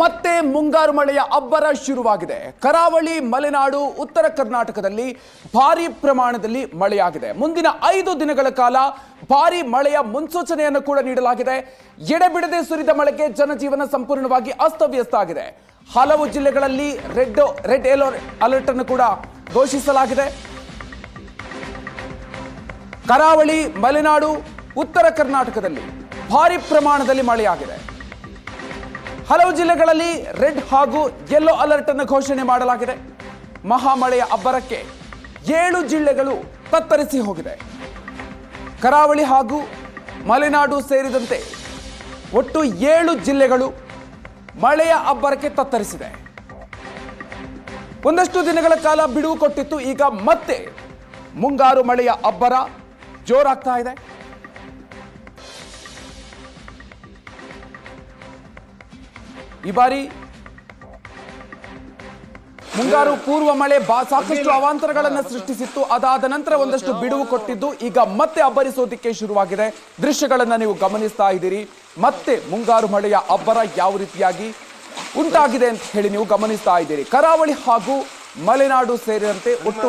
ಮತ್ತೆ ಮುಂಗಾರು ಮಳೆಯ ಅಬ್ಬರ ಶುರುವಾಗಿದೆ. ಕರಾವಳಿ, ಮಲೆನಾಡು, ಉತ್ತರ ಕರ್ನಾಟಕದಲ್ಲಿ ಭಾರಿ ಪ್ರಮಾಣದಲ್ಲಿ ಮಳೆಯಾಗಿದೆ. ಮುಂದಿನ ಐದು ದಿನಗಳ ಕಾಲ ಭಾರಿ ಮಳೆಯ ಮುನ್ಸೂಚನೆಯನ್ನು ಕೂಡ ನೀಡಲಾಗಿದೆ. ಎಡೆಬಿಡದೆ ಸುರಿದ ಮಳೆಗೆ ಜನಜೀವನ ಸಂಪೂರ್ಣವಾಗಿ ಅಸ್ತವ್ಯಸ್ತ ಆಗಿದೆ. ಹಲವು ಜಿಲ್ಲೆಗಳಲ್ಲಿ ರೆಡ್ ರೆಡ್ ಅಲರ್ಟ್ ಅನ್ನು ಕೂಡ ಘೋಷಿಸಲಾಗಿದೆ. ಕರಾವಳಿ, ಮಲೆನಾಡು, ಉತ್ತರ ಕರ್ನಾಟಕದಲ್ಲಿ ಭಾರಿ ಪ್ರಮಾಣದಲ್ಲಿ ಮಳೆಯಾಗಿದೆ. ಹಲವು ಜಿಲ್ಲೆಗಳಲ್ಲಿ ರೆಡ್ ಹಾಗೂ ಯೆಲ್ಲೋ ಅಲರ್ಟ್ ಅನ್ನು ಘೋಷಣೆ ಮಾಡಲಾಗಿದೆ. ಮಹಾಮಳೆಯ ಅಬ್ಬರಕ್ಕೆ ಏಳು ಜಿಲ್ಲೆಗಳು ತತ್ತರಿಸಿ ಹೋಗಿದೆ. ಕರಾವಳಿ ಹಾಗೂ ಮಲೆನಾಡು ಸೇರಿದಂತೆ ಒಟ್ಟು ಏಳು ಜಿಲ್ಲೆಗಳು ಮಳೆಯ ಅಬ್ಬರಕ್ಕೆ ತತ್ತರಿಸಿದೆ. ಒಂದಷ್ಟು ದಿನಗಳ ಕಾಲ ಬಿಡುವು ಕೊಟ್ಟಿತ್ತು, ಈಗ ಮತ್ತೆ ಮುಂಗಾರು ಮಳೆಯ ಅಬ್ಬರ ಜೋರಾಗ್ತಾ ಇದೆ. ಈ ಬಾರಿ ಮುಂಗಾರು ಪೂರ್ವ ಮಳೆ ಬಾ- ಸಾಕಷ್ಟು ಅವಾಂತರಗಳನ್ನು ಸೃಷ್ಟಿಸಿತ್ತು. ಅದಾದ ನಂತರ ಒಂದಷ್ಟು ಬಿಡುವು ಕೊಟ್ಟಿದ್ದು ಈಗ ಮತ್ತೆ ಅಬ್ಬರಿಸೋದಿಕ್ಕೆ ಶುರುವಾಗಿದೆ. ದೃಶ್ಯಗಳನ್ನ ನೀವು ಗಮನಿಸ್ತಾ ಇದ್ದೀರಿ. ಮತ್ತೆ ಮುಂಗಾರು ಮಳೆಯ ಅಬ್ಬರ ಯಾವ ರೀತಿಯಾಗಿ ಉಂಟಾಗಿದೆ ಅಂತ ಹೇಳಿ ನೀವು ಗಮನಿಸ್ತಾ ಇದ್ದೀರಿ. ಕರಾವಳಿ ಹಾಗೂ ಮಲೆನಾಡು ಸೇರಿದಂತೆ ಒಟ್ಟು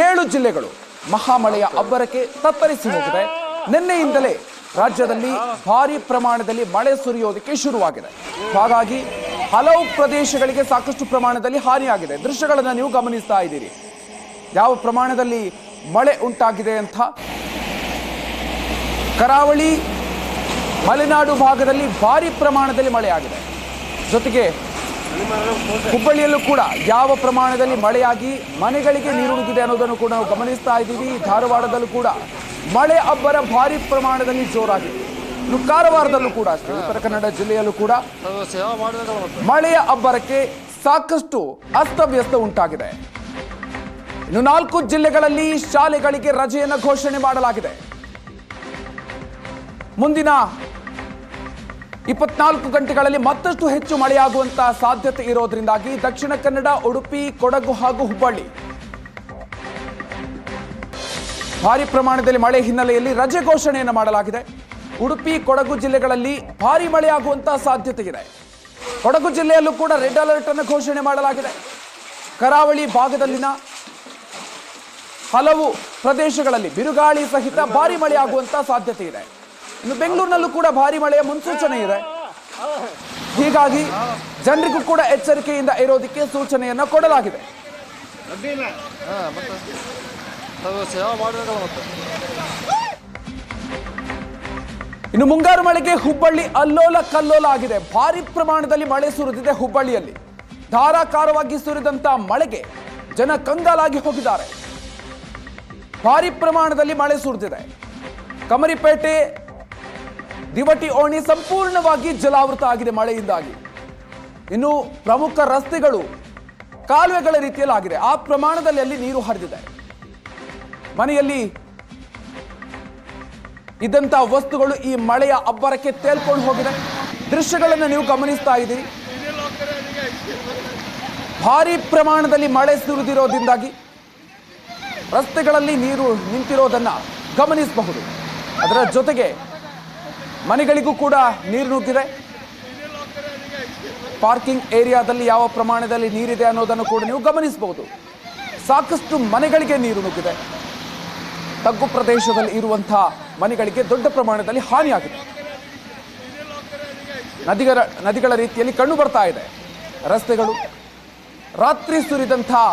ಏಳು ಜಿಲ್ಲೆಗಳು ಮಹಾಮಳೆಯ ಅಬ್ಬರಕ್ಕೆ ತತ್ತರಿಸಿ ಹೋಗಿದೆ. ನಿನ್ನೆಯಿಂದಲೇ ರಾಜ್ಯದಲ್ಲಿ ಭಾರಿ ಪ್ರಮಾಣದಲ್ಲಿ ಮಳೆ ಸುರಿಯೋದಕ್ಕೆ ಶುರುವಾಗಿದೆ. ಹಾಗಾಗಿ ಹಲವು ಪ್ರದೇಶಗಳಿಗೆ ಸಾಕಷ್ಟು ಪ್ರಮಾಣದಲ್ಲಿ ಹಾನಿಯಾಗಿದೆ. ದೃಶ್ಯಗಳನ್ನು ನೀವು ಗಮನಿಸ್ತಾ ಇದ್ದೀರಿ. ಯಾವ ಪ್ರಮಾಣದಲ್ಲಿ ಮಳೆ ಉಂಟಾಗಿದೆ ಅಂತ. ಕರಾವಳಿ, ಮಲೆನಾಡು ಭಾಗದಲ್ಲಿ ಭಾರಿ ಪ್ರಮಾಣದಲ್ಲಿ ಮಳೆಯಾಗಿದೆ. ಜೊತೆಗೆ ಹುಬ್ಬಳ್ಳಿಯಲ್ಲೂ ಕೂಡ ಯಾವ ಪ್ರಮಾಣದಲ್ಲಿ ಮಳೆಯಾಗಿ ಮನೆಗಳಿಗೆ ನೀರು ನುಗ್ಗಿದೆ ಅನ್ನೋದನ್ನು ಕೂಡ ನಾವು ಗಮನಿಸ್ತಾ ಇದ್ದೀವಿ. ಧಾರವಾಡದಲ್ಲೂ ಕೂಡ ಮಳೆ ಅಬ್ಬರ ಭಾರಿ ಪ್ರಮಾಣದಲ್ಲಿ ಜೋರಾಗಿದೆ. ಇನ್ನು ಕಾರವಾರದಲ್ಲೂ ಕೂಡ ಅಷ್ಟೇ, ಉತ್ತರ ಕನ್ನಡ ಜಿಲ್ಲೆಯಲ್ಲೂ ಕೂಡ ಮಳೆಯ ಅಬ್ಬರಕ್ಕೆ ಸಾಕಷ್ಟು ಅಸ್ತವ್ಯಸ್ತ ಉಂಟಾಗಿದೆ. ಇನ್ನು ನಾಲ್ಕು ಜಿಲ್ಲೆಗಳಲ್ಲಿ ಶಾಲೆಗಳಿಗೆ ರಜೆಯನ್ನು ಘೋಷಣೆ ಮಾಡಲಾಗಿದೆ. ಮುಂದಿನ ಇಪ್ಪತ್ನಾಲ್ಕು ಗಂಟೆಗಳಲ್ಲಿ ಮತ್ತಷ್ಟು ಹೆಚ್ಚು ಮಳೆಯಾಗುವಂತಹ ಸಾಧ್ಯತೆ ಇರೋದ್ರಿಂದಾಗಿ ದಕ್ಷಿಣ ಕನ್ನಡ, ಉಡುಪಿ, ಕೊಡಗು ಹಾಗೂ ಹುಬ್ಬಳ್ಳಿ ಭಾರಿ ಪ್ರಮಾಣದಲ್ಲಿ ಮಳೆ ಹಿನ್ನೆಲೆಯಲ್ಲಿ ರಜೆ ಘೋಷಣೆಯನ್ನು ಮಾಡಲಾಗಿದೆ. ಉಡುಪಿ ಕೊಡಗು ಜಿಲ್ಲೆಗಳಲ್ಲಿ ಭಾರಿ ಮಳೆಯಾಗುವಂತಹ ಸಾಧ್ಯತೆ ಇದೆ ಕೊಡಗು ಜಿಲ್ಲೆಯಲ್ಲೂ ಕೂಡ ರೆಡ್ ಅಲರ್ಟ್ ಅನ್ನು ಘೋಷಣೆ ಮಾಡಲಾಗಿದೆ. ಕರಾವಳಿ ಭಾಗದಲ್ಲಿನ ಹಲವು ಪ್ರದೇಶಗಳಲ್ಲಿ ಬಿರುಗಾಳಿ ಸಹಿತ ಭಾರಿ ಮಳೆಯಾಗುವಂತಹ ಸಾಧ್ಯತೆ ಇದೆ ಇನ್ನು ಬೆಂಗಳೂರಿನಲ್ಲೂ ಕೂಡ ಭಾರಿ ಮಳೆಯ ಮುನ್ಸೂಚನೆ ಇದೆ. ಹೀಗಾಗಿ ಜನರಿಗೂ ಕೂಡ ಎಚ್ಚರಿಕೆಯಿಂದ ಇರೋದಕ್ಕೆ ಸೂಚನೆಯನ್ನು ಕೊಡಲಾಗಿದೆ. ಇನ್ನು ಮುಂಗಾರು ಮಳೆಗೆ ಹುಬ್ಬಳ್ಳಿ ಅಲ್ಲೋಲ ಕಲ್ಲೋಲ ಆಗಿದೆ. ಭಾರಿ ಪ್ರಮಾಣದಲ್ಲಿ ಮಳೆ ಸುರಿದಿದೆ ಹುಬ್ಬಳ್ಳಿಯಲ್ಲಿ. ಧಾರಾಕಾರವಾಗಿ ಸುರಿದಂತ ಮಳೆಗೆ ಜನ ಕಂಗಾಲಾಗಿ ಹೋಗಿದ್ದಾರೆ. ಭಾರಿ ಪ್ರಮಾಣದಲ್ಲಿ ಮಳೆ ಸುರಿದಿದೆ. ಕಮರಿಪೇಟೆ, ದಿವಟಿ ಓಣಿ ಸಂಪೂರ್ಣವಾಗಿ ಜಲಾವೃತ ಆಗಿದೆ ಮಳೆಯಿಂದಾಗಿ. ಇನ್ನು ಪ್ರಮುಖ ರಸ್ತೆಗಳು ಕಾಲುವೆಗಳ ರೀತಿಯಲ್ಲಾಗಿದೆ. ಆ ಪ್ರಮಾಣದಲ್ಲಿ ಅಲ್ಲಿ ನೀರು ಹರಿದಿದೆ. ಮನೆಯಲ್ಲಿ ಇದ್ದಂತಹ ವಸ್ತುಗಳು ಈ ಮಳೆಯ ಅಬ್ಬರಕ್ಕೆ ತೇಲ್ಕೊಂಡು ಹೋಗಿದೆ. ದೃಶ್ಯಗಳನ್ನು ನೀವು ಗಮನಿಸ್ತಾ ಇದ್ದೀರಿ. ಭಾರಿ ಪ್ರಮಾಣದಲ್ಲಿ ಮಳೆ ಸುರಿದಿರೋದ್ರಿಂದಾಗಿ ರಸ್ತೆಗಳಲ್ಲಿ ನೀರು ನಿಂತಿರೋದನ್ನ ಗಮನಿಸಬಹುದು. ಅದರ ಜೊತೆಗೆ ಮನೆಗಳಿಗೂ ಕೂಡ ನೀರು ನುಗ್ಗಿದೆ. ಪಾರ್ಕಿಂಗ್ ಏರಿಯಾದಲ್ಲಿ ಯಾವ ಪ್ರಮಾಣದಲ್ಲಿ ನೀರಿದೆ ಅನ್ನೋದನ್ನು ಕೂಡ ನೀವು ಗಮನಿಸಬಹುದು. ಸಾಕಷ್ಟು ಮನೆಗಳಿಗೆ ನೀರು ನುಗ್ಗಿದೆ. ತಗ್ಗು ಪ್ರದೇಶದಲ್ಲಿ ಇರುವಂತಹ ಮನೆಗಳಿಗೆ ದೊಡ್ಡ ಪ್ರಮಾಣದಲ್ಲಿ ಹಾನಿಯಾಗಿದೆ. ನದಿಗಳ ನದಿಗಳ ರೀತಿಯಲ್ಲಿ ಕಣ್ಣು ಬರ್ತಾ ಇದೆ. ರಸ್ತೆಗಳು ರಾತ್ರಿ ಸುರಿದಂತಹ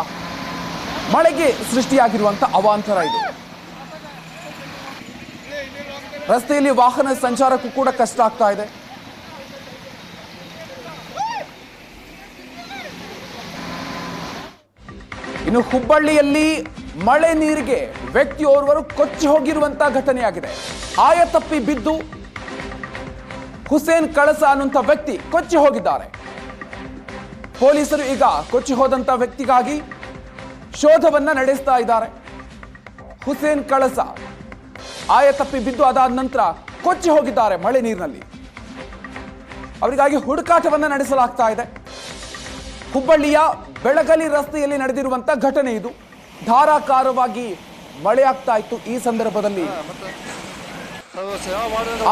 ಮಳೆಗೆ ಸೃಷ್ಟಿಯಾಗಿರುವಂಥ ಅವಾಂತರ ಇದು. ರಸ್ತೆಯಲ್ಲಿ ವಾಹನ ಸಂಚಾರಕ್ಕೂ ಕೂಡ ಕಷ್ಟ ಆಗ್ತಾ ಇದೆ. ಇನ್ನು ಹುಬ್ಬಳ್ಳಿಯಲ್ಲಿ ಮಳೆ ನೀರಿಗೆ ವ್ಯಕ್ತಿಯೋರ್ವರು ಕೊಚ್ಚಿ ಹೋಗಿರುವಂತಹ ಘಟನೆಯಾಗಿದೆ. ಆಯತಪ್ಪಿ ಬಿದ್ದು ಹುಸೇನ್ ಕಳಸ ಅನ್ನುವಂಥ ವ್ಯಕ್ತಿ ಕೊಚ್ಚಿ ಹೋಗಿದ್ದಾರೆ. ಪೊಲೀಸರು ಈಗ ಕೊಚ್ಚಿ ಹೋದಂತ ವ್ಯಕ್ತಿಗಾಗಿ ಶೋಧವನ್ನ ನಡೆಸ್ತಾ ಇದ್ದಾರೆ. ಹುಸೇನ್ ಕಳಸ ಆಯತಪ್ಪಿ ಬಿದ್ದು ಅದಾದ ನಂತರ ಕೊಚ್ಚಿ ಹೋಗಿದ್ದಾರೆ ಮಳೆ ನೀರಿನಲ್ಲಿ. ಅವರಿಗಾಗಿ ಹುಡುಕಾಟವನ್ನ ನಡೆಸಲಾಗ್ತಾ ಇದೆ. ಹುಬ್ಬಳ್ಳಿಯ ಬೆಳಗಲಿ ರಸ್ತೆಯಲ್ಲಿ ನಡೆದಿರುವಂತಹ ಘಟನೆ ಇದು. ಧಾರಾಕಾರವಾಗಿ ಮಳೆಯಾಗ್ತಾ ಇತ್ತು ಈ ಸಂದರ್ಭದಲ್ಲಿ.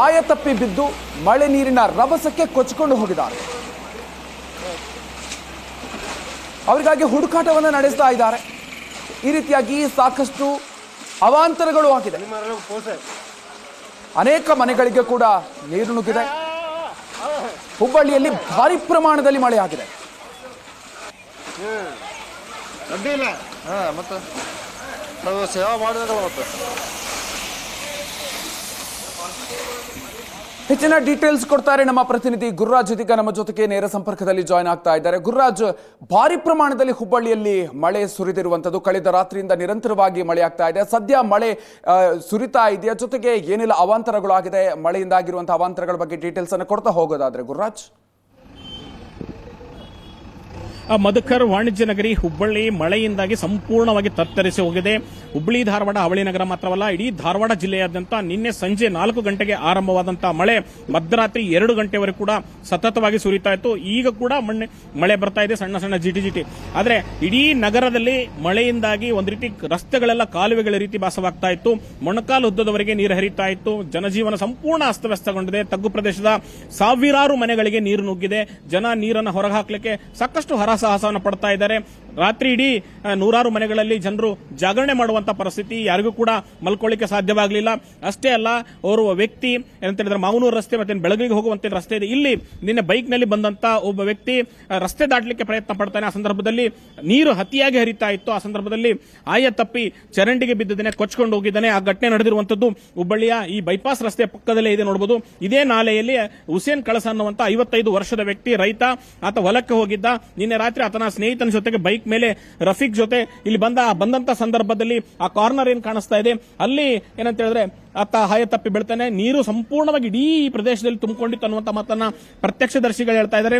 ಆಯ ತಪ್ಪಿ ಆಯತಪ್ಪಿ ಬಿದ್ದು ಮಳೆ ನೀರಿನ ರಭಸಕ್ಕೆ ಕೊಚ್ಚಿಕೊಂಡು ಹೋಗಿದ್ದಾರೆ. ಅವರಿಗಾಗಿ ಹುಡುಕಾಟವನ್ನು ನಡೆಸ್ತಾ ಇದ್ದಾರೆ. ಈ ರೀತಿಯಾಗಿ ಸಾಕಷ್ಟು ಅವಾಂತರಗಳು ಆಗಿದೆ. ಅನೇಕ ಮನೆಗಳಿಗೆ ಕೂಡ ನೀರು ನುಗ್ಗಿದೆ. ಹುಬ್ಬಳ್ಳಿಯಲ್ಲಿ ಭಾರಿ ಪ್ರಮಾಣದಲ್ಲಿ ಮಳೆಯಾಗಿದೆ ಇಲ್ಲ. ನಾವು ಸೇವಾ ಹೆಚ್ಚಿನ ಡೀಟೇಲ್ಸ್ ಕೊಡ್ತಾರೆ ನಮ್ಮ ಪ್ರತಿನಿಧಿ ಗುರುರಾಜ್ ಇದೀಗ ನಮ್ಮ ಜೊತೆಗೆ ನೇರ ಸಂಪರ್ಕದಲ್ಲಿ ಜಾಯ್ನ್ ಆಗ್ತಾ ಇದ್ದಾರೆ. ಗುರುರಾಜ್, ಭಾರಿ ಪ್ರಮಾಣದಲ್ಲಿ ಹುಬ್ಬಳ್ಳಿಯಲ್ಲಿ ಮಳೆ ಸುರಿದಿರುವಂತದ್ದು ಕಳೆದ ರಾತ್ರಿಯಿಂದ ನಿರಂತರವಾಗಿ ಮಳೆ ಆಗ್ತಾ ಇದೆ. ಸದ್ಯ ಮಳೆ ಸುರಿತಾ ಇದೆಯಾ? ಜೊತೆಗೆ ಏನೆಲ್ಲ ಅವಾಂತರಗಳಾಗಿದೆ? ಮಳೆಯಿಂದಾಗಿರುವಂತಹ ಅವಾಂತರಗಳ ಬಗ್ಗೆ ಡೀಟೇಲ್ಸ್ ಅನ್ನು ಕೊಡ್ತಾ ಹೋಗೋದಾದ್ರೆ ಗುರುರಾಜ್. ಮಧುಕರ್ ವಾಣಿಜ್ಯ ನಗರಿ ಹುಬ್ಬಳ್ಳಿ ಮಳೆಯಿಂದಾಗಿ ಸಂಪೂರ್ಣವಾಗಿ ತತ್ತರಿಸಿ ಹೋಗಿದೆ. ಹುಬ್ಬಳ್ಳಿ, ಧಾರವಾಡ ಅವಳಿ ನಗರ ಮಾತ್ರವಲ್ಲ, ಇಡೀ ಧಾರವಾಡ ಜಿಲ್ಲೆಯಾದ್ಯಂತ ನಿನ್ನೆ ಸಂಜೆ ನಾಲ್ಕು ಗಂಟೆಗೆ ಆರಂಭವಾದಂತಹ ಮಳೆ, ಮಧ್ಯರಾತ್ರಿ ಎರಡು ಗಂಟೆವರೆಗೂ ಕೂಡ ಸತತವಾಗಿ ಸುರಿತಾ ಇತ್ತು. ಈಗ ಕೂಡ ಮಣ್ಣೆ, ಮಳೆ ಬರ್ತಾ ಇದೆ, ಸಣ್ಣ ಸಣ್ಣ ಜಿಟಿ ಜಿಟಿ. ಆದರೆ ಇಡೀ ನಗರದಲ್ಲಿ ಮಳೆಯಿಂದಾಗಿ ಒಂದು ರೀತಿ ರಸ್ತೆಗಳೆಲ್ಲ ಕಾಲುವೆಗಳ ರೀತಿ ಭಾಸವಾಗ್ತಾ ಇತ್ತು. ಮೊಣಕಾಲು ಉದ್ದದವರೆಗೆ ನೀರು ಹರಿತಾ ಇತ್ತು. ಜನಜೀವನ ಸಂಪೂರ್ಣ ಅಸ್ತವ್ಯಸ್ತಗೊಂಡಿದೆ. ತಗ್ಗು ಪ್ರದೇಶದ ಸಾವಿರಾರು ಮನೆಗಳಿಗೆ ನೀರು ನುಗ್ಗಿದೆ. ಜನ ನೀರನ್ನು ಹೊರಗೆ ಸಾಕಷ್ಟು ಸಾಕಷ್ಟು ಹರಸಾಹಸವನ್ನು ಪಡ್ತಾ ಇದ್ದಾರೆ. ರಾತ್ರಿ ಇಡೀ ನೂರಾರು ಮನೆಗಳಲ್ಲಿ ಜನರು ಜಾಗರಣೆ ಮಾಡುವಂತ ಪರಿಸ್ಥಿತಿ ಯಾರಿಗೂ ಕೂಡ ಮಲ್ಕೊಳ್ಳಿಕ್ಕೆ ಸಾಧ್ಯವಾಗಲಿಲ್ಲ. ಅಷ್ಟೇ ಅಲ್ಲ ಓರ್ವ ವ್ಯಕ್ತಿ ಏನಂತ ಹೇಳಿದ್ರೆ ಮಾವನೂರು ರಸ್ತೆ ಮತ್ತೆ ಬೆಳಗಿಗೆ ಹೋಗುವಂತ ರಸ್ತೆ ಇದೆ. ಇಲ್ಲಿ ನಿನ್ನೆ ಬೈಕ್ನಲ್ಲಿ ಬಂದಂತ ಒಬ್ಬ ವ್ಯಕ್ತಿ ರಸ್ತೆ ದಾಟಲಿಕ್ಕೆ ಪ್ರಯತ್ನ ಪಡ್ತಾನೆ. ಆ ಸಂದರ್ಭದಲ್ಲಿ ನೀರು ಅತಿಯಾಗಿ ಹರಿತಾ ಇತ್ತು. ಆ ಸಂದರ್ಭದಲ್ಲಿ ಆಯ ತಪ್ಪಿ ಚರಂಡಿಗೆ ಬಿದ್ದಿದ್ದಾನೆ ಕೊಚ್ಕೊಂಡು ಹೋಗಿದ್ದಾನೆ. ಆ ಘಟನೆ ನಡೆದಿರುವಂತದ್ದು ಹುಬ್ಬಳ್ಳಿಯ ಈ ಬೈಪಾಸ್ ರಸ್ತೆ ಪಕ್ಕದಲ್ಲೇ ಇದೆ ನೋಡಬಹುದು ಇದೇ ನಾಲೆಯಲ್ಲಿ ಹುಸೇನ್ ಕಳಸ ಅನ್ನುವಂತ ಐವತ್ತೈದು ವರ್ಷದ ವ್ಯಕ್ತಿ, ರೈತ, ಆತ ಹೊಲಕ್ಕೆ ಹೋಗಿದ್ದ. ನಿನ್ನೆ ರಾತ್ರಿ ಆತನ ಸ್ನೇಹಿತನ ಜೊತೆಗೆ ಬೈಕ್ ಮೇಲೆ ರಫೀಕ್ ಜೊತೆ ಇಲ್ಲಿ ಬಂದ, ಬಂದಂತ ಸಂದರ್ಭದಲ್ಲಿ ಆ ಕಾರ್ನರ್ ಏನ್ ಕಾಣಿಸ್ತಾ ಇದೆ? ಅಲ್ಲಿ ಏನಂತ ಹೇಳಿದ್ರೆ ಅತ್ತ ಹಾಯ ತಪ್ಪಿ ಬೀಳ್ತಾನೆ. ನೀರು ಸಂಪೂರ್ಣವಾಗಿ ಇಡೀ ಪ್ರದೇಶದಲ್ಲಿ ತುಂಬಿಕೊಂಡಿತ್ತು ಅನ್ನುವಂತ ಮಾತನ್ನ ಪ್ರತ್ಯಕ್ಷದರ್ಶಿಗಳು ಹೇಳ್ತಾ ಇದ್ದಾರೆ.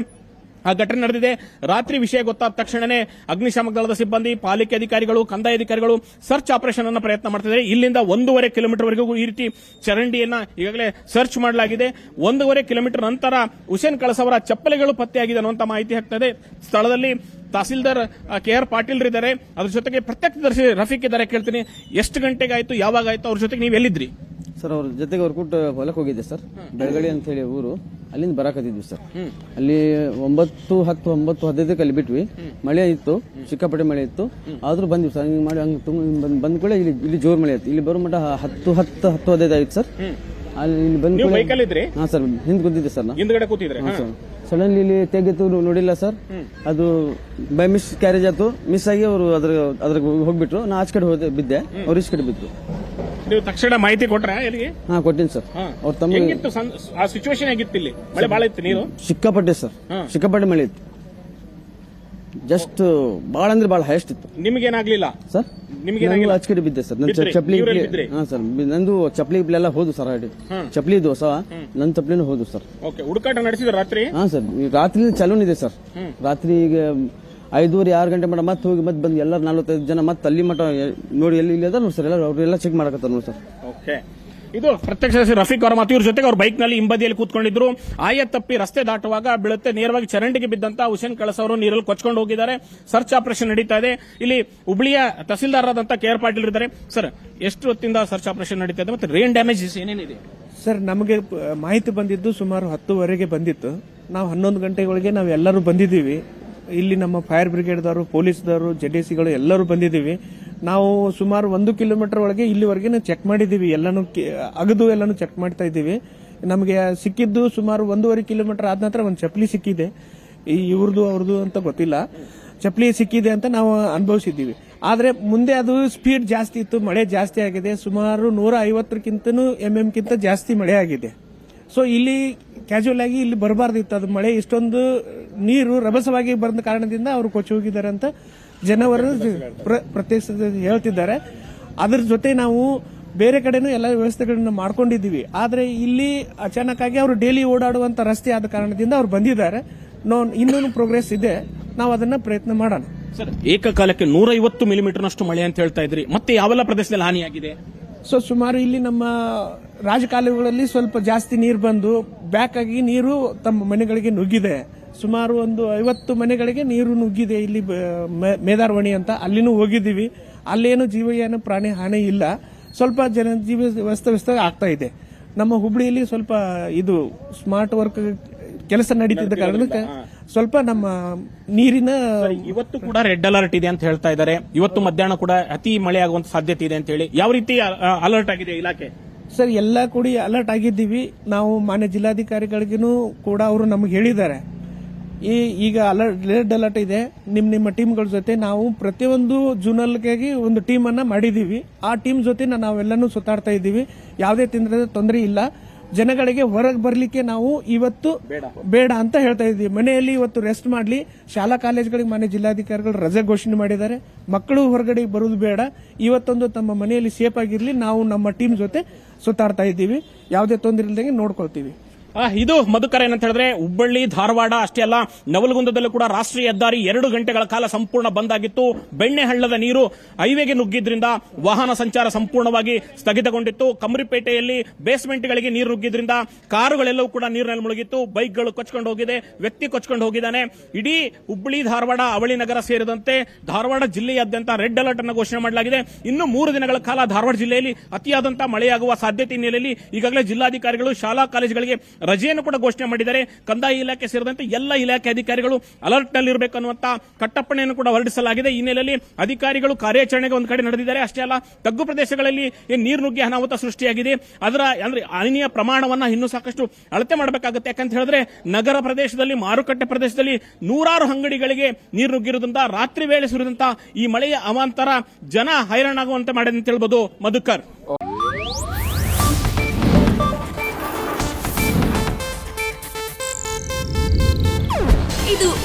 ಆ ಘಟನೆ ನಡೆದಿದೆ. ರಾತ್ರಿ ವಿಷಯ ಗೊತ್ತಾದ ತಕ್ಷಣನೇ ಅಗ್ನಿಶಾಮಕ ದಳದ ಸಿಬ್ಬಂದಿ, ಪಾಲಿಕೆ ಅಧಿಕಾರಿಗಳು, ಕಂದಾಯ ಅಧಿಕಾರಿಗಳು ಸರ್ಚ್ ಆಪರೇಷನ್ ಅನ್ನು ಪ್ರಯತ್ನ ಮಾಡ್ತಿದ್ದಾರೆ. ಇಲ್ಲಿಂದ ಒಂದೂವರೆ ಕಿಲೋಮೀಟರ್ ವರೆಗೂ ಈ ರೀತಿ ಚರಂಡಿಯನ್ನ ಈಗಾಗಲೇ ಸರ್ಚ್ ಮಾಡಲಾಗಿದೆ. ಒಂದೂವರೆ ಕಿಲೋಮೀಟರ್ ನಂತರ ಹುಸೇನ್ ಕಳಸವರ ಚಪ್ಪಲಿಗಳು ಪತ್ತೆಯಾಗಿದೆ ಅನ್ನುವಂತ ಮಾಹಿತಿ ಆಗ್ತದೆ ಸ್ಥಳದಲ್ಲಿ ತಹಸೀಲ್ದಾರ್ ಕೆ ಆರ್ ಪಾಟೀಲ್ ಇದ್ದಾರೆ. ಅದ್ರ ಜೊತೆಗೆ ಪ್ರತ್ಯಕ್ಷದರ್ಶಿ ರಫೀಕ್ ಇದ್ದಾರೆ ಕೇಳ್ತೀನಿ. ಎಷ್ಟು ಗಂಟೆಗೆ ಆಯ್ತು ಯಾವಾಗ ಆಯ್ತು ಅವ್ರ ಜೊತೆಗೆ ನೀವು ಎಲ್ಲಿದ್ರಿ? ಸರ್ ಅವ್ರ ಜೊತೆಗೆ ಅವ್ರ ಕೂಟ ಹೊಲಕ್ಕೆ ಹೋಗಿದ್ದೆ ಸರ್. ಬೆಳಗಡಿ ಅಂತ ಹೇಳಿ ಊರು. ಅಲ್ಲಿಂದ ಬರಾಕತ್ತಿದ್ವಿ ಸರ್. ಅಲ್ಲಿ ಒಂಬತ್ತು ಹತ್ತು ಒಂಬತ್ತು ಹದಿನೈದಕ್ಕೆ ಅಲ್ಲಿ ಬಿಟ್ವಿ. ಮಳೆ ಇತ್ತು ಸಿಕ್ಕಾಪಟ್ಟೆ ಮಳೆ ಇತ್ತು. ಆದ್ರೂ ಬಂದ್ವಿ ಸರ್. ಹಿಂಗೆ ಮಾಡಿ ಹಂಗೆ ತುಂಬ ಬಂದ್ ಬಂದ ಕೂಡ ಇಲ್ಲಿ ಇಲ್ಲಿ ಜೋರು ಮಳೆ ಇತ್ತು. ಇಲ್ಲಿ ಬರೋ ಮಟ್ಟ ಹತ್ತು ಹತ್ತು ಹತ್ತು ಹದಿನೈದು ಆಯ್ತು ಸರ್. ಅಲ್ಲಿ ಇಲ್ಲಿ ಬಂದ ಹಾ ಸರ್ ಹಿಂದ್ ಕೂತಿದ್ದೆ ಸರ್ ನಾ. ಹಿಂದ್ಗಡೆ ಕೂತಿದ್ರೆ ಹಾ. ಸಡನ್ಲಿ ಇಲ್ಲಿ ತೆಗಿತು ನೋಡಿಲ್ಲ ಸರ್ ಅದು ಬೈ ಮಿಸ್ ಕ್ಯಾರೇಜ್ ಆಯ್ತು. ಮಿಸ್ ಆಗಿ ಅವರು ಅದ್ರ ಅದ್ರ ಹೋಗ್ಬಿಟ್ರು. ನಾ ಆಚ ಕಡೆ ಹೋದೆ ಬಿದ್ದೆ. ಅವ್ರು ಈಚ ಕಡೆ ಬಿದ್ರು. ನೀವು ತಕ್ಷಣ ಮಾಹಿತಿ ಕೊಟ್ರ ಎಲ್ಲಿಗೆ ಹಾ ಕೊಟ್ಟಿನಿ ಸರ್. ಅವ್ರ ತಮ್ಮ ಆ ಸಿಚುವೇಶನ್ ಹೇಗಿತ್ತು ಇಲ್ಲಿ? ಮಳೆ ಬಾಳ ಇತ್ತು ನೀರು? ಸಿಕ್ಕಾಪಟ್ಟೆ ಸರ್ ಸಿಕ್ಕಾಪಟ್ಟೆ ಮಳೆ ಇತ್ತು. ಜಸ್ಟ್ ಭಾಳ ಅಂದ್ರೆ ಭಾಳ ಹೈಯೆಸ್ಟ್ ಇತ್ತು. ನಿಮ್ಗೇನಾಗ್ಲಿಲ್ಲ? ಸರ್ ನಿಮ್ಗೆ ಕಡೆ ಬಿದ್ದೆ ಸರ್. ನನ್ನ ಬಿದ್ರಿ? ಚಪ್ಪಲಿ ನೀರಲ್ಲಿ ಬಿದ್ರಿ? ಹಾ ಸರ್. ಬಿ- ನಂದು ಚಪ್ಪಲಿ ಎಲ್ಲ ಹೋದು ಸರ್ ಆಡಿ ಚಪ್ಪಲಿ ಇದು ಹೊಸ. ನನ್ನ ಚಪ್ಪಲಿನೂ ಹೋದು ಸರ್. ಓಕೆ. ಹುಡುಕಾಟ ನಡೆಸಿದ್ರು ರಾತ್ರಿ? ಹಾ ಸರ್. ಈ ರಾತ್ರಿ ಚಲೂನ್ ಇದೆ ಸರ್. ರಾತ್ರಿ ಈಗ ಐದೂವರೆ ಆರು ಗಂಟೆ ಮಟ್ಟ ಮತ್ತೆ ಹೋಗಿ ಮತ್ತೆ ಬಂದು ಎಲ್ಲ ನಲ್ವತ್ತೈದು ಜನ ಮತ್ತೆ ಅಲ್ಲಿ ಮಟ್ಟ ಎ- ನೋಡಿ ಎಲ್ಲಿ ಇಲ್ಲಿ ಅದ ನೋಡಿ ಸರ್. ಎಲ್ಲ ಅವರೆಲ್ಲ ಚೆಕ್ ಮಾಡಕತ್ತಾರ ನೋಡಿ ಸರ್. ಓಕೆ. ಇದು ಪ್ರತ್ಯಕ್ಷ ರಫೀಕ್ ಅವರ ಮಾತು. ಇವ್ರ ಜೊತೆಗೆ ಅವ್ರ ಬೈಕ್ನಲ್ಲಿ ಹಿಂಬದಿಯಲ್ಲಿ ಕೂತ್ಕೊಂಡಿದ್ರು. ಆಯ ತಪ್ಪಿ ರಸ್ತೆ ದಾಟುವಾಗ ಬೀಳುತ್ತೆ. ನೇರವಾಗಿ ಚರಂಡಿಗೆ ಬಿದ್ದಂತ ಹುಸೇನ್ ಕಳಸ ಅವರು ನೀರಲ್ಲಿ ಕೊಚ್ಕೊಂಡು ಹೋಗಿದ್ದಾರೆ. ಸರ್ಚ್ ಆಪರೇಷನ್ ನಡೀತಾ ಇದೆ. ಇಲ್ಲಿ ಹುಬ್ಳಿಯ ತಹಸೀಲ್ದಾರ್ ಆದಂತ ಕೆ ಆರ್ ಪಾಟೀಲ್ ಇದ್ದಾರೆ. ಸರ್, ಎಷ್ಟು ಹೊತ್ತಿಂದ ಸರ್ಚ್ ಆಪರೇಷನ್ ನಡೀತಾ ಇದೆ ಮತ್ತೆ ರೇನ್ ಡ್ಯಾಮೇಜಸ್ ಏನೇನಿದೆ? ಸರ್, ನಮಗೆ ಮಾಹಿತಿ ಬಂದಿದ್ದು ಸುಮಾರು ಹತ್ತುವರೆಗೆ ಬಂದಿತ್ತು. ನಾವು ಹನ್ನೊಂದು ಗಂಟೆಗಳಿಗೆ ನಾವು ಎಲ್ಲರೂ ಬಂದಿದ್ದೀವಿ. ಇಲ್ಲಿ ನಮ್ಮ ಫೈರ್ ಬ್ರಿಗೇಡ್ದವರು ಪೊಲೀಸ್ದವರು ಜೆ ಡಿ ಸಿಗಳು ಎಲ್ಲರೂ ಬಂದಿದ್ದೀವಿ. ನಾವು ಸುಮಾರು ಒಂದು ಕಿಲೋಮೀಟರ್ ಒಳಗೆ ಇಲ್ಲಿವರೆಗೆ ಚೆಕ್ ಮಾಡಿದ್ದೀವಿ. ಎಲ್ಲನೂ ಅಗದು ಎಲ್ಲನೂ ಚೆಕ್ ಮಾಡ್ತಾ ಇದ್ದೀವಿ. ನಮಗೆ ಸಿಕ್ಕಿದ್ದು ಸುಮಾರು ಒಂದೂವರೆ ಕಿಲೋಮೀಟರ್ ಆದ ನಂತರ ಒಂದು ಚಪ್ಪಲಿ ಸಿಕ್ಕಿದೆ. ಈ ಇವ್ರದ್ದು ಅವ್ರದ್ದು ಅಂತ ಗೊತ್ತಿಲ್ಲ. ಚಪ್ಪಲಿ ಸಿಕ್ಕಿದೆ ಅಂತ ನಾವು ಅನುಭವಿಸಿದ್ದೀವಿ. ಆದರೆ ಮುಂದೆ ಅದು ಸ್ಪೀಡ್ ಜಾಸ್ತಿ ಇತ್ತು, ಮಳೆ ಜಾಸ್ತಿ ಆಗಿದೆ. ಸುಮಾರು ನೂರ ಐವತ್ತಕ್ಕಿಂತನೂ ಎಂ ಕಿಂತ ಜಾಸ್ತಿ ಮಳೆ ಆಗಿದೆ. ಸೊ ಇಲ್ಲಿ ಕ್ಯಾಶುವಲ್ ಆಗಿ ಇಲ್ಲಿ ಬರಬಾರ್ದಿತ್ತು. ಅದು ಮಳೆ ಇಷ್ಟೊಂದು ನೀರು ರಭಸವಾಗಿ ಬಂದ ಕಾರಣದಿಂದ ಅವರು ಕೊಚ್ಚಿ ಹೋಗಿದ್ದಾರೆ ಅಂತ ಜನವರು ಪ್ರ- ಪ್ರತ್ಯಕ್ಷ ಹೇಳ್ತಿದ್ದಾರೆ. ಅದರ ಜೊತೆ ನಾವು ಬೇರೆ ಕಡೆನೂ ಎಲ್ಲ ವ್ಯವಸ್ಥೆಗಳನ್ನು ಮಾಡ್ಕೊಂಡಿದ್ದೀವಿ. ಆದರೆ ಇಲ್ಲಿ ಅಚಾನಕ್ ಆಗಿ ಅವರು ಡೈಲಿ ಓಡಾಡುವಂತ ರಸ್ತೆ ಆದ ಕಾರಣದಿಂದ ಅವ್ರು ಬಂದಿದ್ದಾರೆ. ಇನ್ನೂ ಪ್ರೋಗ್ರೆಸ್ ಇದೆ. ನಾವು ಅದನ್ನ ಪ್ರಯತ್ನ ಮಾಡೋಣ. ಸರ್ ಏಕಕಾಲಕ್ಕೆ ನೂರ ಐವತ್ತು ಮಿಲಿಮೀಟರ್ನಷ್ಟು ಮಳೆ ಅಂತ ಹೇಳ್ತಾ ಇದ್ರಿ. ಮತ್ತೆ ಯಾವೆಲ್ಲ ಪ್ರದೇಶದಲ್ಲಿ ಹಾನಿಯಾಗಿದೆ? ಸೊ ಸುಮಾರು ಇಲ್ಲಿ ನಮ್ಮ ರಾಜಕಾಲುವೆಗಳಲ್ಲಿ ಸ್ವಲ್ಪ ಜಾಸ್ತಿ ನೀರು ಬಂದು ಬ್ಯಾಕ್ ಆಗಿ ನೀರು ತಮ್ಮ ಮನೆಗಳಿಗೆ ನುಗ್ಗಿದೆ. ಸುಮಾರು ಒಂದು ಐವತ್ತು ಮನೆಗಳಿಗೆ ನೀರು ನುಗ್ಗಿದೆ ಇಲ್ಲಿ ಮೇದಾರವಣಿ ಅಂತ. ಅಲ್ಲಿನೂ ಹೋಗಿದ್ದೀವಿ. ಅಲ್ಲೇನು ಜೀವಯಾನ ಪ್ರಾಣಿ ಹಾನಿ ಇಲ್ಲ. ಸ್ವಲ್ಪ ಜನ ಜೀವ ವ್ಯಸ್ತವ್ಯಸ್ತ ಆಗ್ತಾ ಇದೆ. ನಮ್ಮ ಹುಬ್ಳಿಯಲ್ಲಿ ಸ್ವಲ್ಪ ಇದು ಸ್ಮಾರ್ಟ್ ವರ್ಕ್ ಕೆಲಸ ನಡೀತಿದ್ದ ಕಾರಣಕ್ಕೆ ಸ್ವಲ್ಪ ನಮ್ಮ ನೀರಿನ ಇವತ್ತು ಕೂಡ ರೆಡ್ ಅಲರ್ಟ್ ಇದೆ ಅಂತ ಹೇಳ್ತಾ ಇದ್ದಾರೆ. ಇವತ್ತು ಮಧ್ಯಾಹ್ನ ಕೂಡ ಅತಿ ಮಳೆ ಆಗುವಂತ ಸಾಧ್ಯತೆ ಇದೆ ಅಂತ ಹೇಳಿ ಯಾವ ರೀತಿ ಅಲರ್ಟ್ ಆಗಿದೆ ಇಲಾಖೆ? ಸರ್ ಎಲ್ಲ ಕೂಡಿ ಅಲರ್ಟ್ ಆಗಿದ್ದೀವಿ. ನಾವು ಮಾನ್ಯ ಜಿಲ್ಲಾಧಿಕಾರಿಗಳಿಗೂ ಕೂಡ ಅವರು ನಮಗೆ ಹೇಳಿದ್ದಾರೆ. ಈ ಈಗ ಅಲರ್ಟ್ ರೆಡ್ ಅಲರ್ಟ್ ಇದೆ. ನಿಮ್ಮ ನಿಮ್ಮ ಟೀಮ್ಗಳ ಜೊತೆ ನಾವು ಪ್ರತಿಯೊಂದು ಜೂನಲ್ಗಾಗಿ ಒಂದು ಟೀಮನ್ನು ಮಾಡಿದ್ದೀವಿ ಆ ಟೀಮ್ ಜೊತೆ ನಾವೆಲ್ಲನೂ ಸುತ್ತಾಡ್ತಾ ಇದ್ದೀವಿ. ಯಾವುದೇ ತಿಂದ್ರೆ ತೊಂದರೆ ಇಲ್ಲ. ಜನಗಳಿಗೆ ಹೊರಗೆ ಬರಲಿಕ್ಕೆ ನಾವು ಇವತ್ತು ಬೇಡ. ಅಂತ ಹೇಳ್ತಾ ಇದ್ದೀವಿ. ಮನೆಯಲ್ಲಿ ಇವತ್ತು ರೆಸ್ಟ್ ಮಾಡಲಿ. ಶಾಲಾ ಕಾಲೇಜುಗಳಿಗೆ ಮನೆ ಜಿಲ್ಲಾಧಿಕಾರಿಗಳು ರಜೆ ಘೋಷಣೆ ಮಾಡಿದ್ದಾರೆ. ಮಕ್ಕಳು ಹೊರಗಡೆ ಬರೋದು ಬೇಡ. ಇವತ್ತೊಂದು ತಮ್ಮ ಮನೆಯಲ್ಲಿ ಸೇಫ್ ಆಗಿರಲಿ. ನಾವು ನಮ್ಮ ಟೀಮ್ ಜೊತೆ ಸುತ್ತಾಡ್ತಾ ಇದ್ದೀವಿ. ಯಾವುದೇ ತೊಂದರೆ ಇಲ್ಲದಂಗೆ ನೋಡ್ಕೊಳ್ತೀವಿ. ಇದು ಮಧುಕರ ಏನಂತ ಹೇಳಿದ್ರೆ ಹುಬ್ಬಳ್ಳಿ, ಧಾರವಾಡ ಅಷ್ಟೇ ಅಲ್ಲ, ನವಲಗುಂದದಲ್ಲೂ ಕೂಡ ರಾಷ್ಟ್ರೀಯ ಹೆದ್ದಾರಿ ಎರಡು ಗಂಟೆಗಳ ಕಾಲ ಸಂಪೂರ್ಣ ಬಂದ್ ಆಗಿತ್ತು. ಬೆಣ್ಣೆ ಹಳ್ಳದ ನೀರು ಹೈವೇಗೆ ನುಗ್ಗಿದ್ರಿಂದ ವಾಹನ ಸಂಚಾರ ಸಂಪೂರ್ಣವಾಗಿ ಸ್ಥಗಿತಗೊಂಡಿತ್ತು. ಕಮರಿಪೇಟೆಯಲ್ಲಿ ಬೇಸ್ಮೆಂಟ್ಗಳಿಗೆ ನೀರು ನುಗ್ಗಿದ್ರಿಂದ ಕಾರುಗಳೆಲ್ಲವೂ ಕೂಡ ನೀರಿನಲ್ಲಿ ಮುಳುಗಿತ್ತು. ಬೈಕ್ಗಳು ಕೊಚ್ಕೊಂಡು ಹೋಗಿದೆ, ವ್ಯಕ್ತಿ ಕೊಚ್ಕೊಂಡು ಹೋಗಿದ್ದಾನೆ. ಇಡೀ ಹುಬ್ಬಳ್ಳಿ, ಧಾರವಾಡ, ಅವಳಿ ನಗರ ಸೇರಿದಂತೆ ಧಾರವಾಡ ಜಿಲ್ಲೆಯಾದ್ಯಂತ ರೆಡ್ ಅಲರ್ಟ್ ಅನ್ನು ಘೋಷಣೆ ಮಾಡಲಾಗಿದೆ. ಇನ್ನು ಮೂರು ದಿನಗಳ ಕಾಲ ಧಾರವಾಡ ಜಿಲ್ಲೆಯಲ್ಲಿ ಅತಿಯಾದಂತಹ ಮಳೆಯಾಗುವ ಸಾಧ್ಯತೆ ಹಿನ್ನೆಲೆಯಲ್ಲಿ ಈಗಾಗಲೇ ಜಿಲ್ಲಾಧಿಕಾರಿಗಳು ಶಾಲಾ, ಕಾಲೇಜುಗಳಿಗೆ ರಜೆಯನ್ನು ಕೂಡ ಘೋಷಣೆ ಮಾಡಿದ್ದಾರೆ. ಕಂದಾಯ ಇಲಾಖೆ ಸೇರಿದಂತೆ ಎಲ್ಲ ಇಲಾಖೆ ಅಧಿಕಾರಿಗಳು ಅಲರ್ಟ್ನಲ್ಲಿ ಇರಬೇಕು ಅನ್ನುವಂತ ಕಟ್ಟಪ್ಪಣೆಯನ್ನು ಕೂಡ ಹೊರಡಿಸಲಾಗಿದೆ. ಈ ಹಿನ್ನೆಲೆಯಲ್ಲಿ ಅಧಿಕಾರಿಗಳು ಕಾರ್ಯಾಚರಣೆಗೆ ಒಂದು ಕಡೆ ನಡೆದಿದ್ದಾರೆ. ಅಷ್ಟೇ ಅಲ್ಲ, ತಗ್ಗು ಪ್ರದೇಶಗಳಲ್ಲಿ ನೀರು ನುಗ್ಗಿ ಅನಾಹುತ ಸೃಷ್ಟಿಯಾಗಿದೆ. ಅದರ ಅಂದ್ರೆ ಹಾನಿಯ ಪ್ರಮಾಣವನ್ನ ಇನ್ನೂ ಸಾಕಷ್ಟು ಅಳತೆ ಮಾಡಬೇಕಾಗುತ್ತೆ. ಯಾಕಂತ ಹೇಳಿದ್ರೆ ನಗರ ಪ್ರದೇಶದಲ್ಲಿ, ಮಾರುಕಟ್ಟೆ ಪ್ರದೇಶದಲ್ಲಿ ನೂರಾರು ಅಂಗಡಿಗಳಿಗೆ ನೀರು ನುಗ್ಗಿರುವುದಂತ, ರಾತ್ರಿ ವೇಳೆ ಸುರಿದಂತ ಈ ಮಳೆಯ ಅವಾಂತರ ಜನ ಹೈರಾಣಾಗುವಂತೆ ಮಾಡಿದೆ ಅಂತ ಹೇಳ್ಬೋದು ಮಧುಕರ್.